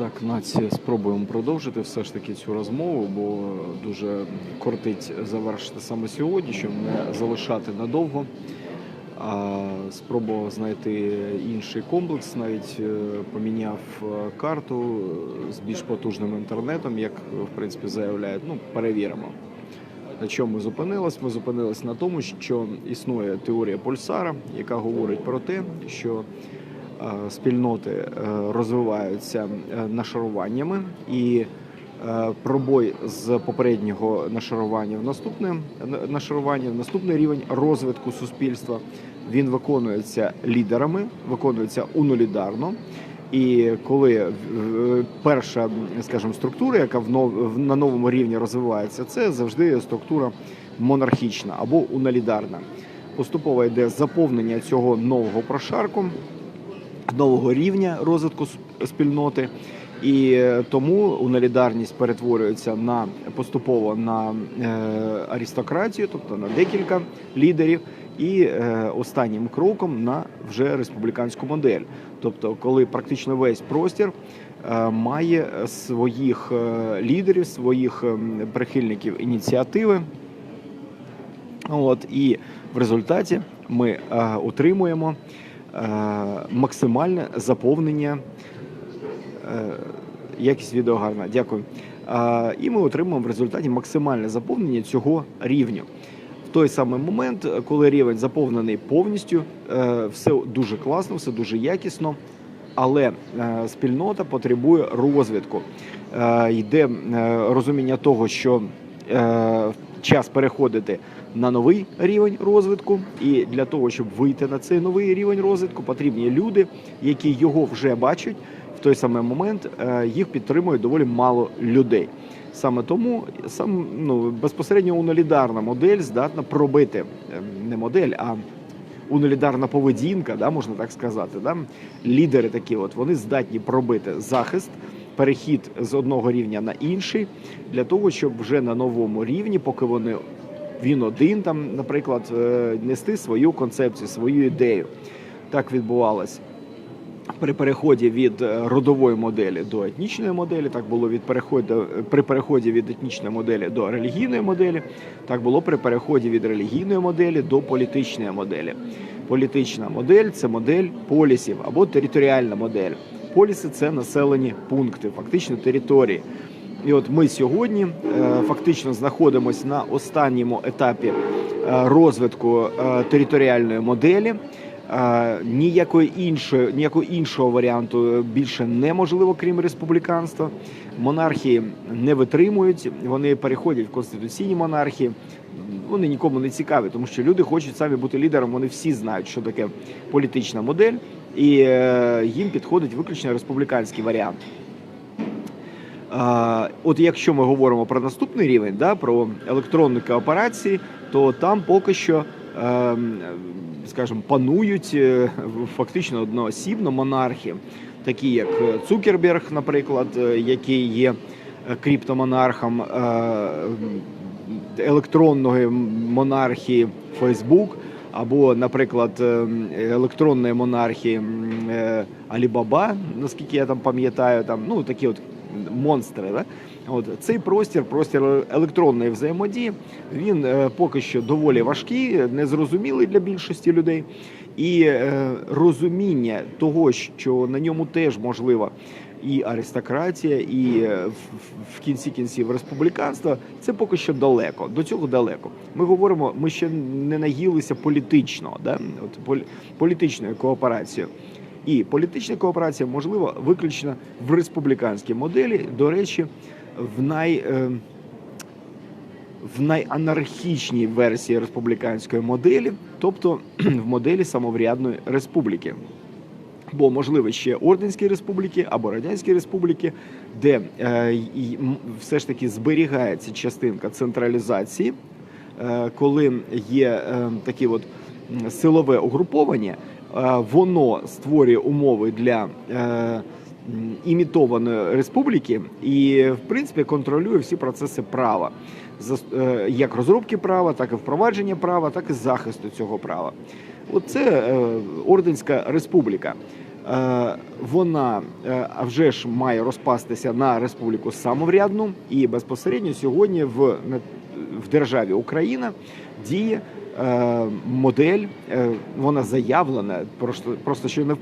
Так, нація, спробуємо продовжити все ж таки цю розмову, бо дуже кортить завершити саме сьогодні, щоб не залишати надовго. А спробував знайти інший комплекс, навіть е, поміняв е, карту з більш потужним інтернетом, як в принципі заявляють. Ну, перевіримо. На чому ми зупинились? Ми зупинились на тому, що існує теорія Пульсара, яка говорить про те, що спільноти е, розвиваються е, нашаруваннями, і е, пробой з попереднього нашарування в наступне нашарування, в наступний рівень розвитку суспільства. Він виконується лідерами, виконується унулідарно. І коли е, перша, скажімо, структура, яка на новому рівні розвивається, це завжди структура монархічна або уналідарна. Поступово йде заповнення цього нового прошарку, нового рівня розвитку спільноти. І е, тому уналідарність перетворюється на поступово на е, аристократію, тобто на декілька лідерів, і е, останнім кроком на вже республіканську модель. Тобто, коли практично весь простір е, має своїх е, лідерів, своїх ем, прихильників ініціативи. От і в результаті ми е, отримуємо е, максимальне заповнення. Е, якість відео гарна, дякую. Е, і ми отримуємо в результаті максимальне заповнення цього рівню. В той самий момент, коли рівень заповнений повністю, е, все дуже класно, все дуже якісно. Але е, спільнота потребує розвитку. Е, йде е, розуміння того, що е, час переходити на новий рівень розвитку, і для того, щоб вийти на цей новий рівень розвитку, потрібні люди, які його вже бачать. В той самий момент е, їх підтримує доволі мало людей. Саме тому сам ну безпосередньо уналідарна модель здатна пробити е, не модель, а уналідарна поведінка, да, можна так сказати. Да? Лідери такі, от вони здатні пробити захист, перехід з одного рівня на інший, для того, щоб вже на новому рівні, поки вони він один, там, наприклад, е, нести свою концепцію, свою ідею. Так відбувалось при переході від е, родової моделі до етнічної моделі, так було від переходу при переході від етнічної моделі до релігійної моделі, так було при переході від релігійної моделі до політичної моделі. Політична модель це модель полісів або територіальна модель. Поліси це населені пункти, фактично території. І от ми сьогодні е, фактично знаходимося на останньому етапі е, розвитку е, територіальної моделі. Ніякої іншої, ніякого іншого варіанту більше неможливо, крім республіканства. Монархії не витримують, вони переходять в конституційні монархії. Вони нікому не цікаві, тому що люди хочуть самі бути лідером. Вони всі знають, що таке політична модель, і їм підходить виключно республіканський варіант. От якщо ми говоримо про наступний рівень, да, про електронні кооперації, то там поки що, ем, скажімо, панують е, фактично одноосібно монархи, такі як Цукерберг, наприклад, е, який є е, криптомонархом електронної монархії Facebook, або, наприклад, електронної монархії е, наскільки я там пам'ятаю, там ну такі от монстри. Да? От цей простір, простір електронної взаємодії, він е, поки що доволі важкий, незрозумілий для більшості людей. І е, розуміння того, що на ньому теж можлива і аристократія, і е, в, кінці кінців республіканство, це поки що далеко. До цього далеко. Ми говоримо, ми ще не наїлися політично, да? От, полі, політичною кооперацією. І політична кооперація можлива виключно в республіканській моделі. До речі, в най. Е, в найанархічній версії республіканської моделі, тобто в моделі самоврядної республіки. Бо можливо ще орденські республіки або радянські республіки, де е, і, все ж таки зберігається частинка централізації, е, коли є е, такі от силове угруповання, воно створює умови для е, імітованої республіки і, в принципі, контролює всі процеси права, е, як розробки права, так і впровадження права, так і захисту цього права. Оце е, орденська республіка. Е, Вона е, вже ж має розпастися на республіку самоврядну, і безпосередньо сьогодні в, державі Україна діє е, модель. е, Вона заявлена, просто, просто що не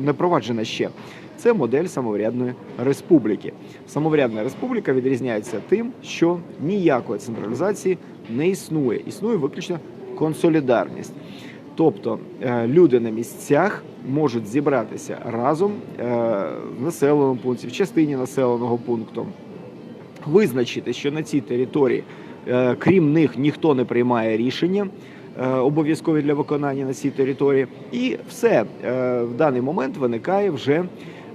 не впроваджена ще. Це модель самоврядної республіки. Самоврядна республіка відрізняється тим, що ніякої централізації не існує. Існує виключно консолідарність. Тобто е, люди на місцях можуть зібратися разом е, в населеному пункті, в частині населеного пункту, визначити, що на цій території, е, крім них, ніхто не приймає рішення. е, Обов'язкові для виконання на цій території, і все Е, в даний момент виникає вже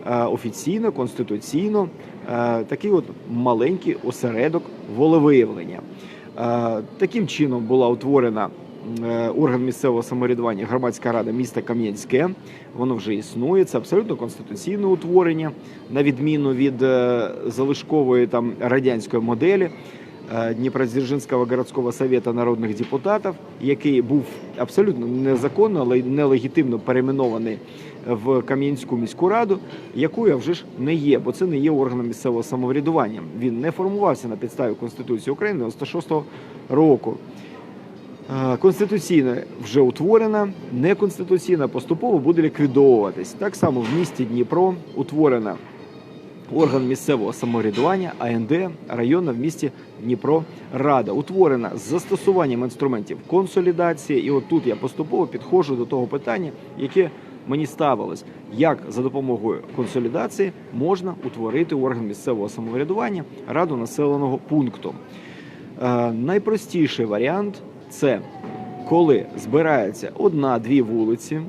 е, офіційно, конституційно е, такий от маленький осередок волевиявлення. Е, Таким чином була утворена е, орган місцевого самоврядування громадська рада міста Кам'янське. Воно вже існує. Це абсолютно конституційне утворення, на відміну від е, залишкової там радянської моделі. Е, Дніпродзержинського городського совета народних депутатів, який був абсолютно незаконно, але нелегітимно перейменований в Кам'янську міську раду, якою вже ж не є, бо це не є органом місцевого самоврядування. Він не формувався на підставі Конституції України 96-го року. Е, Конституційна вже утворена, неконституційна поступово буде ліквідовуватись. Так само в місті Дніпро утворена орган місцевого самоврядування АНД районна в місті Дніпро Рада утворена з застосуванням інструментів консолідації. І от тут я поступово підходжу до того питання, яке мені ставилось, як за допомогою консолідації можна утворити орган місцевого самоврядування раду населеного пункту. Е, найпростіший варіант це коли збирається одна-дві вулиці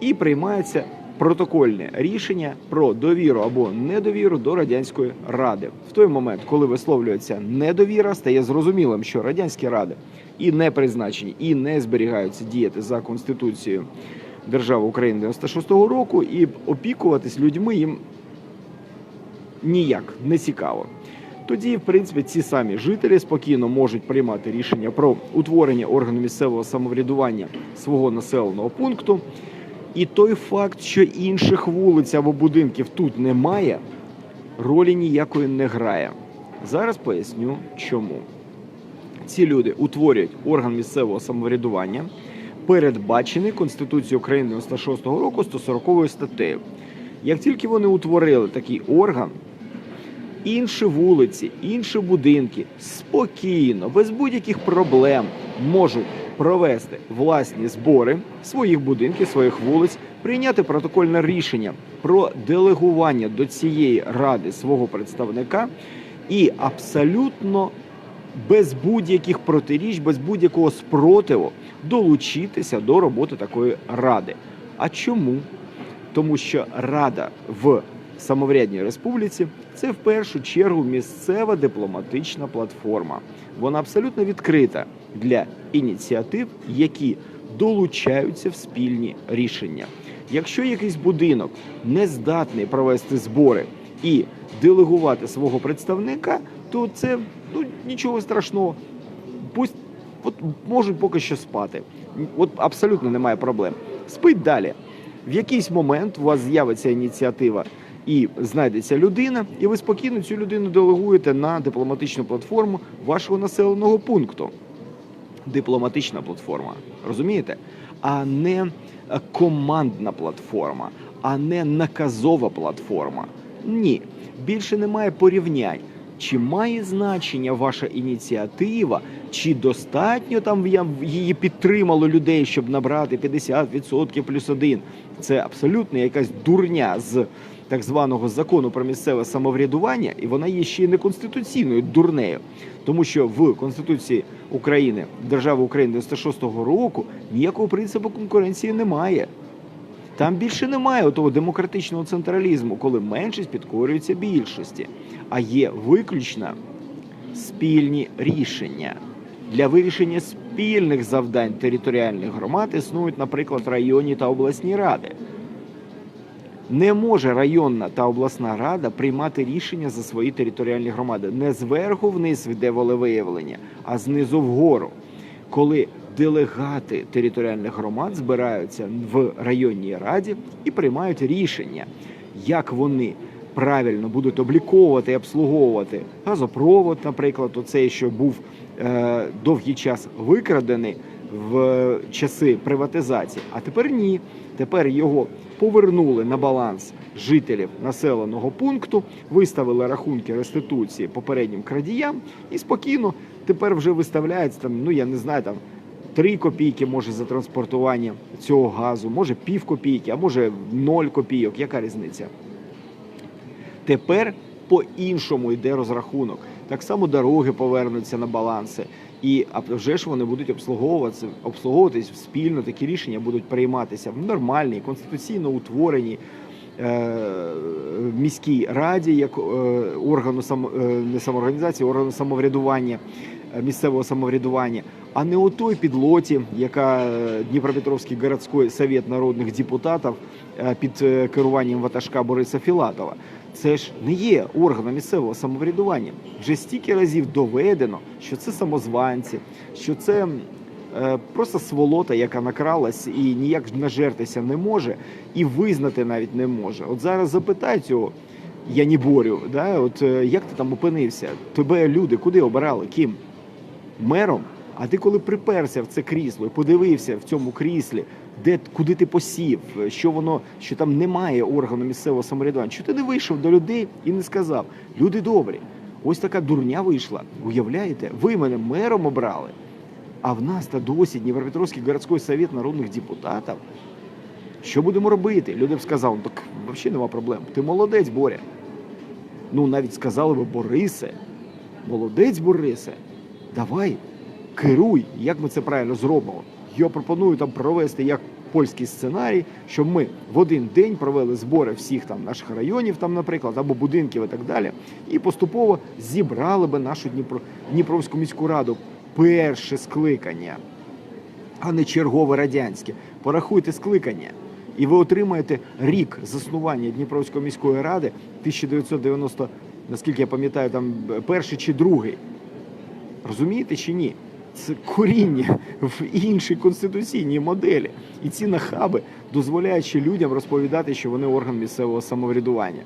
і приймається протокольне рішення про довіру або недовіру до радянської ради. В той момент, коли висловлюється недовіра, стає зрозумілим, що радянські ради і не призначені, і не зберігаються діяти за конституцією держави України 96-го року, і опікуватись людьми їм ніяк не цікаво. Тоді, в принципі, ці самі жителі спокійно можуть приймати рішення про утворення органу місцевого самоврядування свого населеного пункту. І той факт, що інших вулиць або будинків тут немає, ролі ніякої не грає. Зараз поясню, чому. Ці люди утворюють орган місцевого самоврядування, передбачений Конституцією України 96 року 140 статтею. Як тільки вони утворили такий орган, інші вулиці, інші будинки спокійно, без будь-яких проблем можуть провести власні збори своїх будинків, своїх вулиць, прийняти протокольне рішення про делегування до цієї ради свого представника і абсолютно без будь-яких протиріч, без будь-якого спротиву долучитися до роботи такої ради. А чому? Тому що рада в самоврядній республіці це в першу чергу місцева дипломатична платформа. Вона абсолютно відкрита для ініціатив, які долучаються в спільні рішення. Якщо якийсь будинок не здатний провести збори і делегувати свого представника, то це ну нічого страшного. Пусть от можуть поки що спати. От абсолютно немає проблем. Спить далі. В якийсь момент у вас з'явиться ініціатива і знайдеться людина, і ви спокійно цю людину делегуєте на дипломатичну платформу вашого населеного пункту. Дипломатична платформа, розумієте? А не е, командна платформа, а не наказова платформа. Ні, більше немає порівнянь. Чи має значення ваша ініціатива, чи достатньо там її підтримало людей, щоб набрати 50% плюс один? Це абсолютно якась дурня з так званого закону про місцеве самоврядування, і вона є ще й неконституційною дурнею, тому що в Конституції України, держави України 96-го року ніякого принципу конкуренції немає. Там більше немає того демократичного централізму, коли меншість підкорюється більшості, а є виключно спільні рішення. Для вирішення спільних завдань територіальних громад існують, наприклад, районні та обласні ради. Не може районна та обласна рада приймати рішення за свої територіальні громади. Не зверху вниз йде волевиявлення, а знизу вгору. Коли делегати територіальних громад збираються в районній раді і приймають рішення, як вони правильно будуть обліковувати і обслуговувати газопровод, наприклад, оцей, що був е, довгий час викрадений в часи приватизації. А тепер ні. Тепер його повернули на баланс жителів населеного пункту, виставили рахунки реституції попереднім крадіям і спокійно тепер вже виставляється там, ну я не знаю, там 3 копійки може за транспортування цього газу, може пів копійки, а може 0 копійок. Яка різниця? Тепер по-іншому йде розрахунок. Так само дороги повернуться на баланси. І вже ж вони будуть обслуговуватися, обслуговуватись спільно. Такі рішення будуть прийматися в нормальній, конституційно утвореній е, міській раді, як е, органу сам, е, не самоорганізації, органу самоврядування, місцевого самоврядування, а не у той підлоті, яка е, Дніпропетровський городський совет народних депутатів е, під е, керуванням ватажка Бориса Філатова. Це ж не є органом місцевого самоврядування. Вже стільки разів доведено, що це самозванці, що це е, просто сволота, яка накралась і ніяк нажертися не може, і визнати навіть не може. От зараз запитай цього я не борю. Да? От е, як ти там опинився? Тебе люди куди обирали? Ким? Мером? А ти коли приперся в це крісло і подивився в цьому кріслі, де куди ти посів, що воно, що там немає органу місцевого самоврядування, що ти не вийшов до людей і не сказав: люди добрі, ось така дурня вийшла. Уявляєте, ви мене мером обрали. А в нас та досі Дніпропетровський городський совет народних депутатів. Що будемо робити? Люди б сказали, ну так взагалі нема проблем. Ти молодець, Боря. Ну навіть сказали би Борисе, молодець Борисе, давай керуй, як ми це правильно зробимо. Я пропоную там провести як польський сценарій, щоб ми в один день провели збори всіх там наших районів, там, наприклад, або будинків і так далі, і поступово зібрали би нашу Дніпро... Дніпровську міську раду перше скликання, а не чергове радянське. Порахуйте скликання. І ви отримаєте рік заснування Дніпровської міської ради 1990, наскільки я пам'ятаю, там перший чи другий. Розумієте чи ні? Це коріння в іншій конституційній моделі. І ці нахаби дозволяють ще людям розповідати, що вони орган місцевого самоврядування.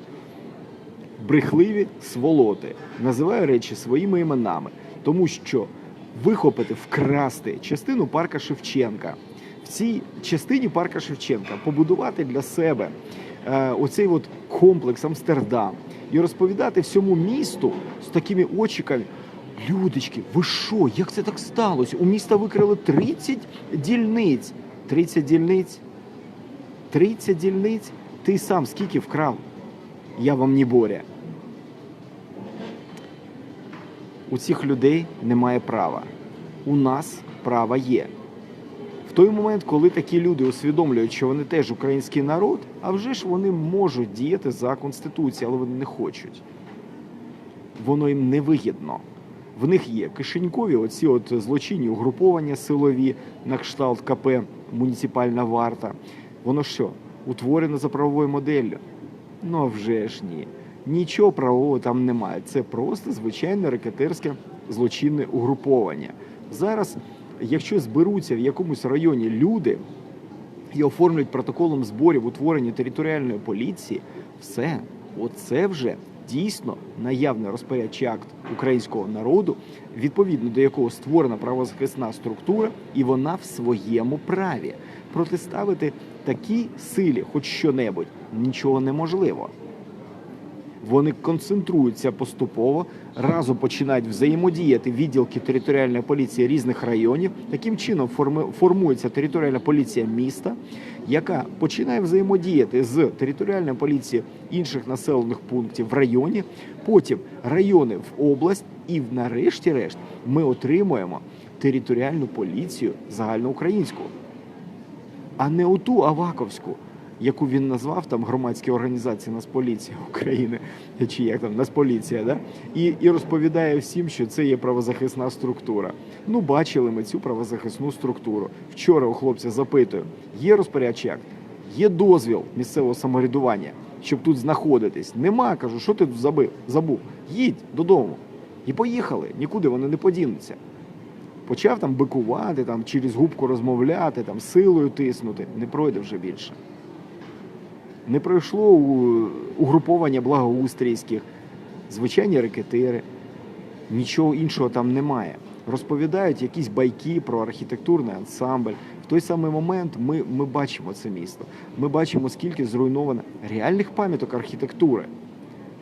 Брехливі сволоти. Називаю речі своїми іменами, тому що вихопити, вкрасти частину парка Шевченка. В цій частині парка Шевченка побудувати для себе е, оцей от комплекс Амстердам і розповідати всьому місту з такими очіками. Людочки, ви що? Як це так сталося? У міста викрили 30 дільниць. 30 дільниць? 30 дільниць? Ти сам скільки вкрав? Я вам не боря. У цих людей немає права. У нас права є. В той момент, коли такі люди усвідомлюють, що вони теж український народ, а вже ж вони можуть діяти за конституцією, але вони не хочуть. Воно їм не вигідно. В них є кишенькові, оці от злочинні угруповання силові на кшталт КП муніципальна варта. Воно що, утворено за правовою моделлю? Ну а вже ж ні. Нічого правового там немає. Це просто звичайне рекетерське злочинне угруповання. Зараз, якщо зберуться в якомусь районі люди і оформлять протоколом зборів утворення територіальної поліції, все, оце вже дійсно наявний розпорядчий акт українського народу, відповідно до якого створена правозахисна структура, і вона в своєму праві протиставити такій силі, хоч що-небудь, нічого неможливо. Вони концентруються поступово, разом починають взаємодіяти відділки територіальної поліції різних районів. Таким чином формується територіальна поліція міста, яка починає взаємодіяти з територіальною поліцією інших населених пунктів в районі, потім райони в область, і нарешті-решт ми отримуємо територіальну поліцію загальноукраїнську, а не оту Аваковську яку він назвав там громадські організації Нацполіція України, чи як там Нацполіція, да? і, і розповідає всім, що це є правозахисна структура. Ну, бачили ми цю правозахисну структуру. Вчора у хлопця запитую: є розпорядчий акт, є дозвіл місцевого самоврядування, щоб тут знаходитись. Нема, кажу, що ти тут забив? Забув? Їдь додому. І поїхали. Нікуди вони не подінуться. почав там бикувати, там через губку розмовляти, там силою тиснути, не пройде вже більше. Не пройшло угруповання благоустрійських, звичайні рекетири, нічого іншого там немає. Розповідають якісь байки про архітектурний ансамбль. В той самий момент ми, ми бачимо це місто. Ми бачимо, скільки зруйновано реальних пам'яток архітектури.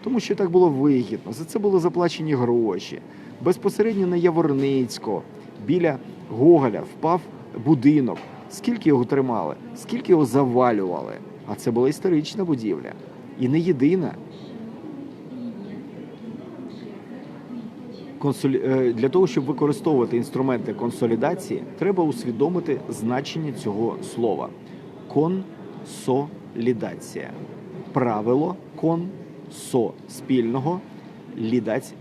Тому що так було вигідно, за це були заплачені гроші. Безпосередньо на Яворницького, біля Гоголя, впав будинок. Скільки його тримали, скільки його завалювали. А це була історична будівля. І не єдина. Е, Для того, щоб використовувати інструменти консолідації, треба усвідомити значення цього слова. Консолідація. Правило консо спільного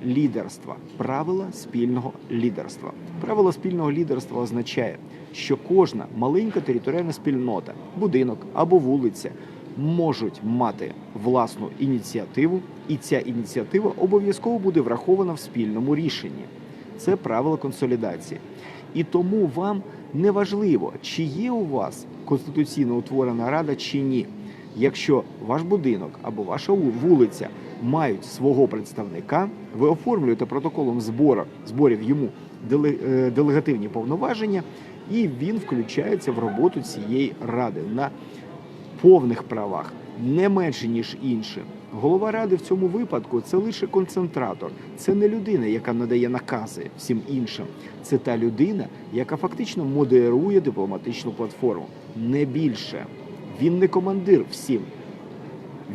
лідерства. Правила спільного лідерства. Правило спільного лідерства означає, що кожна маленька територіальна спільнота, будинок або вулиця можуть мати власну ініціативу, і ця ініціатива обов'язково буде врахована в спільному рішенні. Це правило консолідації. І тому вам не важливо, чи є у вас конституційно утворена рада чи ні. Якщо ваш будинок або ваша вулиця мають свого представника, ви оформлюєте протоколом збору, зборів йому е, делегативні повноваження, і він включається в роботу цієї ради на повних правах, не менше ніж інші. Голова ради в цьому випадку це лише концентратор. Це не людина, яка надає накази всім іншим. Це та людина, яка фактично модерує дипломатичну платформу. Не більше. Він не командир всім.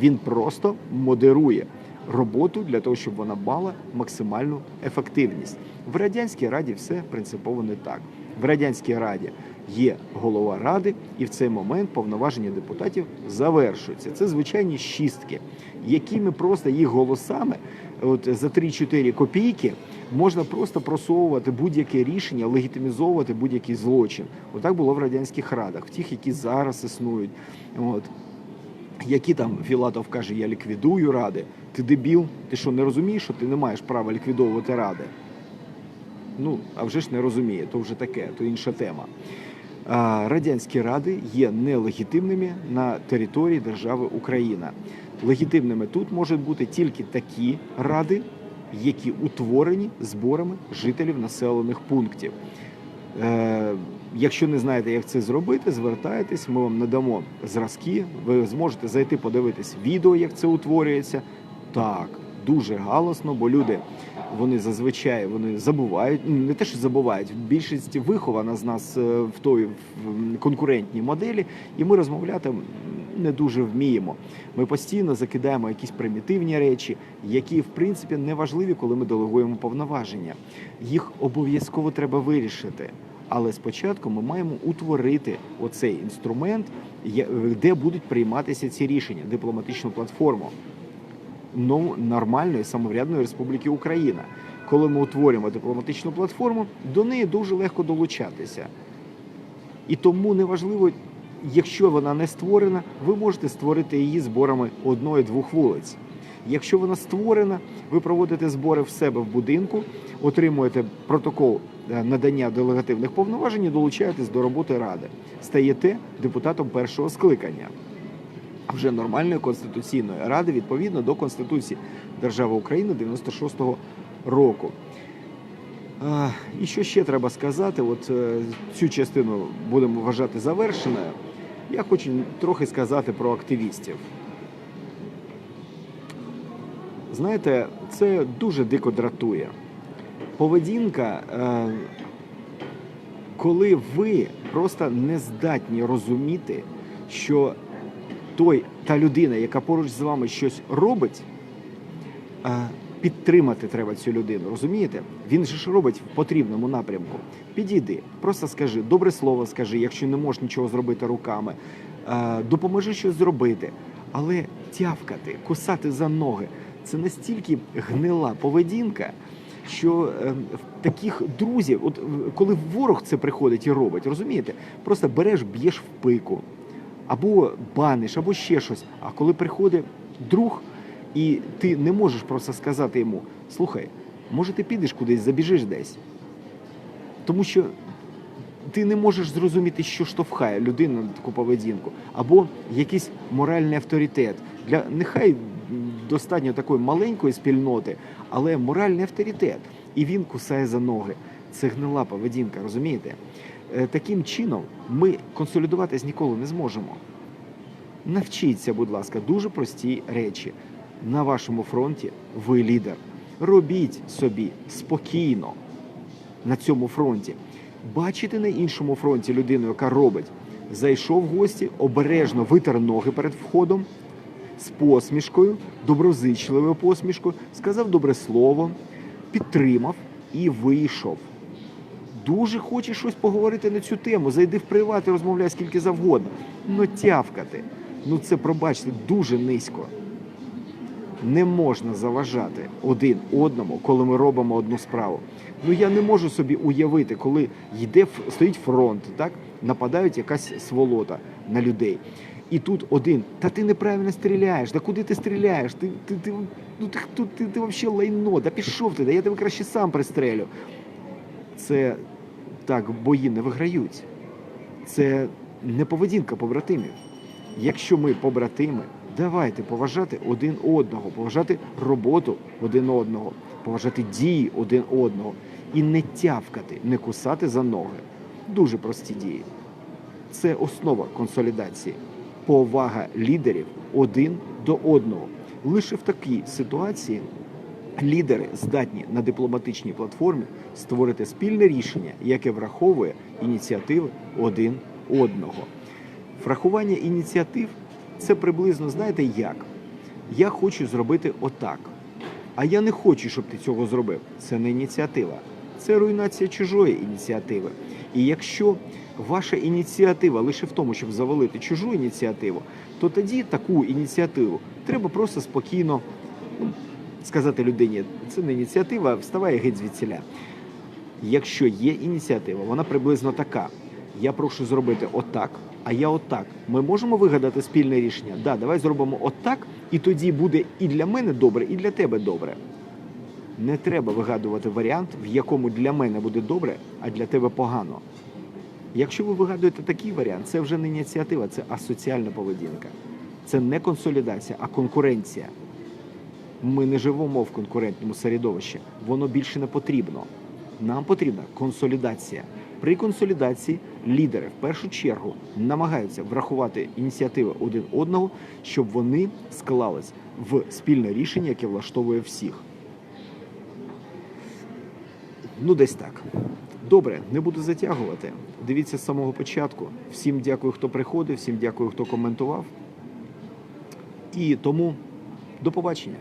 Він просто модерує роботу для того, щоб вона мала максимальну ефективність. В радянській раді все принципово не так. В радянській раді є голова ради, і в цей момент повноваження депутатів завершуються. Це звичайні шістки, якими просто їх голосами, от за 3-4 копійки, можна просто просовувати будь-яке рішення, легітимізовувати будь-який злочин. Отак було в радянських радах, в тих, які зараз існують. От які там Філатов каже, я ліквідую ради. Ти дебіл, ти що не розумієш, що ти не маєш права ліквідовувати ради? Ну, а вже ж не розуміє, то вже таке, то інша тема. Радянські ради є нелегітимними на території держави Україна. Легітимними тут можуть бути тільки такі ради, які утворені зборами жителів населених пунктів. Якщо не знаєте, як це зробити, звертайтесь, ми вам надамо зразки. Ви зможете зайти подивитись відео, як це утворюється. Так, дуже галасно, бо люди вони зазвичай вони забувають, ну, не те, що забувають, більшість вихована з нас е, в той конкурентній моделі, і ми розмовляти не дуже вміємо. Ми постійно закидаємо якісь примітивні речі, які в принципі не важливі, коли ми делегуємо повноваження. Їх обов'язково треба вирішити. Але спочатку ми маємо утворити оцей інструмент, де будуть прийматися ці рішення, дипломатичну платформу ну, нормальної самоврядної Республіки Україна. Коли ми утворюємо дипломатичну платформу, до неї дуже легко долучатися. І тому неважливо, якщо вона не створена, ви можете створити її зборами одної-двох вулиць. Якщо вона створена, ви проводите збори в себе в будинку, отримуєте протокол е, надання делегативних повноважень і долучаєтесь до роботи ради. Стаєте депутатом першого скликання вже нормальної конституційної ради відповідно до Конституції Держави України 96-го року. І що ще треба сказати? От е, цю частину будемо вважати завершеною. Я хочу трохи сказати про активістів. Знаєте, це дуже дико дратує. Поведінка, е, коли ви просто не здатні розуміти, що той, та людина, яка поруч з вами щось робить, підтримати треба цю людину. Розумієте? Він ж робить в потрібному напрямку. Підійди, просто скажи, добре слово скажи, якщо не можеш нічого зробити руками, допоможи щось зробити. Але тявкати, кусати за ноги це настільки гнила поведінка. Що е, таких друзів, от коли ворог це приходить і робить, розумієте, просто береш, б'єш в пику, або баниш, або ще щось. А коли приходить друг, і ти не можеш просто сказати йому: слухай, може, ти підеш кудись, забіжиш десь. Тому що ти не можеш зрозуміти, що штовхає людину на таку поведінку, або якийсь моральний авторитет. Для нехай достатньо такої маленької спільноти, але моральний авторитет. І він кусає за ноги. Це гнила поведінка, розумієте? Е, Таким чином ми консолідуватись ніколи не зможемо. Навчіться, будь ласка, дуже прості речі. На вашому фронті ви лідер. Робіть собі спокійно на цьому фронті. Бачите на іншому фронті людину, яка робить. Зайшов в гості, обережно витер ноги перед входом з посмішкою, доброзичливою посмішкою, сказав добре слово, підтримав і вийшов. Дуже хочеш щось поговорити на цю тему, зайди в приват і розмовляй скільки завгодно. Ну тявкати. Ну це, пробачте, дуже низько. Не можна заважати один одному, коли ми робимо одну справу. Ну я не можу собі уявити, коли йде стоїть фронт, так нападають якась сволота на людей. І тут один, та ти неправильно стріляєш, та куди ти стріляєш? Ти, ти, ти, ну, ти, ти, ти, ти взагалі лайно, да пішов ти, да я тебе краще сам пристрелю. Це так бої не виграють. Це не поведінка побратимів. Якщо ми побратими, давайте поважати один одного, поважати роботу один одного, поважати дії один одного і не тявкати, не кусати за ноги. Дуже прості дії. Це основа консолідації. Повага лідерів один до одного. Лише в такій ситуації лідери здатні на дипломатичній платформі створити спільне рішення, яке враховує ініціативи один одного. Врахування ініціатив це приблизно знаєте як? Я хочу зробити отак. А я не хочу, щоб ти цього зробив. Це не ініціатива, це руйнація чужої ініціативи. І якщо ваша ініціатива лише в тому, щоб завалити чужу ініціативу, то тоді таку ініціативу треба просто спокійно сказати людині, це не ініціатива, вставай геть звідсіля. Якщо є ініціатива, вона приблизно така. Я прошу зробити отак, а я отак. Ми можемо вигадати спільне рішення? Да, давай зробимо отак, і тоді буде і для мене добре, і для тебе добре. Не треба вигадувати варіант, в якому для мене буде добре, а для тебе погано. Якщо ви вигадуєте такий варіант, це вже не ініціатива, це асоціальна поведінка. Це не консолідація, а конкуренція. Ми не живемо в конкурентному середовищі. Воно більше не потрібно. Нам потрібна консолідація. При консолідації лідери в першу чергу намагаються врахувати ініціативи один одного, щоб вони склались в спільне рішення, яке влаштовує всіх. Ну, десь так. Добре, не буду затягувати. Дивіться з самого початку. Всім дякую, хто приходив, всім дякую, хто коментував. І тому до побачення.